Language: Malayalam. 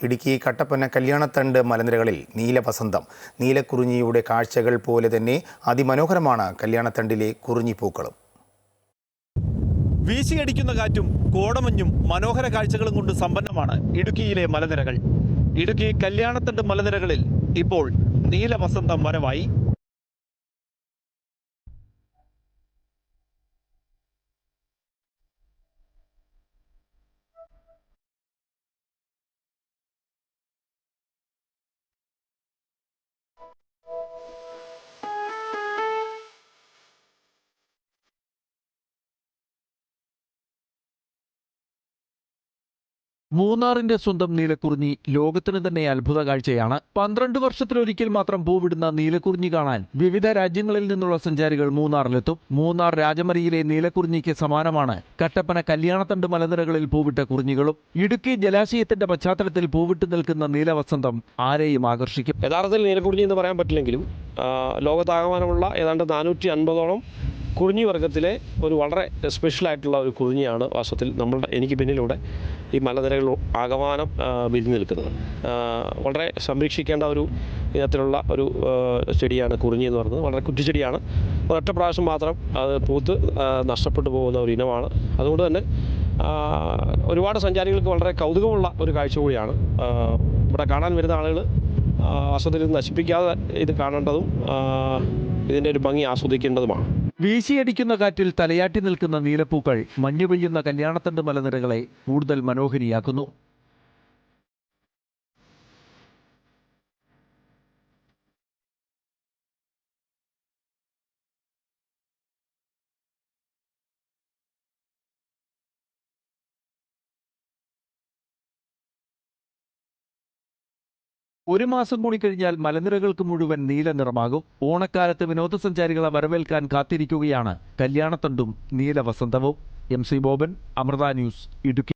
ഇടുക്കി കട്ടപ്പന കല്യാണത്തണ്ട് മലനിരകളിൽ നീലവസന്തം നീലക്കുറിഞ്ഞിയുടെ കാഴ്ചകൾ പോലെ തന്നെ അതിമനോഹരമാണ് കല്യാണത്തണ്ടിലെ കുറിഞ്ഞിപ്പൂക്കളും. വീശിയടിക്കുന്ന കാറ്റും കോടമഞ്ഞും മനോഹര കാഴ്ചകളും കൊണ്ട് സമ്പന്നമാണ് ഇടുക്കിയിലെ മലനിരകൾ. ഇടുക്കി കല്യാണത്തണ്ട് മലനിരകളിൽ ഇപ്പോൾ നീലവസന്തം വരവായി മൂന്നാറിന്റെ സ്വന്തം നീലക്കുറിഞ്ഞി ലോകത്തിന് തന്നെ അത്ഭുത കാഴ്ചയാണ്. പന്ത്രണ്ട് വർഷത്തിലൊരിക്കൽ മാത്രം പൂവിടുന്ന നീലക്കുറിഞ്ഞി കാണാൻ വിവിധ രാജ്യങ്ങളിൽ നിന്നുള്ള സഞ്ചാരികൾ മൂന്നാറിലെത്തും. മൂന്നാർ രാജമരിയിലെ നീലക്കുറിഞ്ഞിക്ക് സമാനമാണ്. കട്ടപ്പന കല്യാണത്തണ്ട് മലനിരകളിൽ പൂവിട്ട കുറിഞ്ഞികളും ഇടുക്കി ജലാശയത്തിന്റെ പശ്ചാത്തലത്തിൽ പൂവിട്ട് നിൽക്കുന്ന നീലവസന്തം ആരെയും ആകർഷിക്കും. യഥാർത്ഥത്തിൽ നീലക്കുറിഞ്ഞി എന്ന് പറയാൻ പറ്റില്ലെങ്കിലും ലോകത്താകമാനമുള്ള ഏതാണ്ട് നാനൂറ്റി അൻപതോളം കുറിഞ്ഞി വർഗത്തിലെ ഒരു വളരെ സ്പെഷ്യലായിട്ടുള്ള ഒരു കുറിഞ്ഞിയാണ് വാസ്തവത്തിൽ നമ്മളുടെ എനിക്ക് പിന്നിലൂടെ ഈ മലനിരകൾ ആകമാനം വിരിഞ്ഞു നിൽക്കുന്നത്. വളരെ സംരക്ഷിക്കേണ്ട ഒരു ഇനത്തിലുള്ള ഒരു ചെടിയാണ് കുറിഞ്ഞി എന്ന് പറയുന്നത്. വളരെ കുറ്റിച്ചെടിയാണ്. ഒരൊറ്റ പ്രാവശ്യം മാത്രം അത് പൂത്ത് നഷ്ടപ്പെട്ടു പോകുന്ന ഒരു ഇനമാണ്. അതുകൊണ്ട് തന്നെ ഒരുപാട് സഞ്ചാരികൾക്ക് വളരെ കൗതുകമുള്ള ഒരു കാഴ്ച കൂടിയാണ്. ഇവിടെ കാണാൻ വരുന്ന ആളുകൾ വാസ്തവത്തിൽ ഇത് നശിപ്പിക്കാതെ ഇത് കാണേണ്ടതും ഇതിന്റെ ഒരു ഭംഗി ആസ്വദിക്കേണ്ടതുമാണ്. വീശിയടിക്കുന്ന കാറ്റിൽ തലയാട്ടി നിൽക്കുന്ന നീലപ്പൂക്കൾ മഞ്ഞു പെയ്യുന്ന കല്യാണത്തണ്ട് മലനിരകളെ കൂടുതൽ മനോഹരിയാക്കുന്നു. ഒരു മാസം കൂടി കഴിഞ്ഞാൽ മലനിരകൾക്ക് മുഴുവൻ നീല നിറമാകും. ഓണക്കാലത്ത് വിനോദസഞ്ചാരികളെ വരവേൽക്കാൻ കാത്തിരിക്കുകയാണ് കല്യാണത്തണ്ടും നീല വസന്തവും. M C Boban Amrita news Idukki.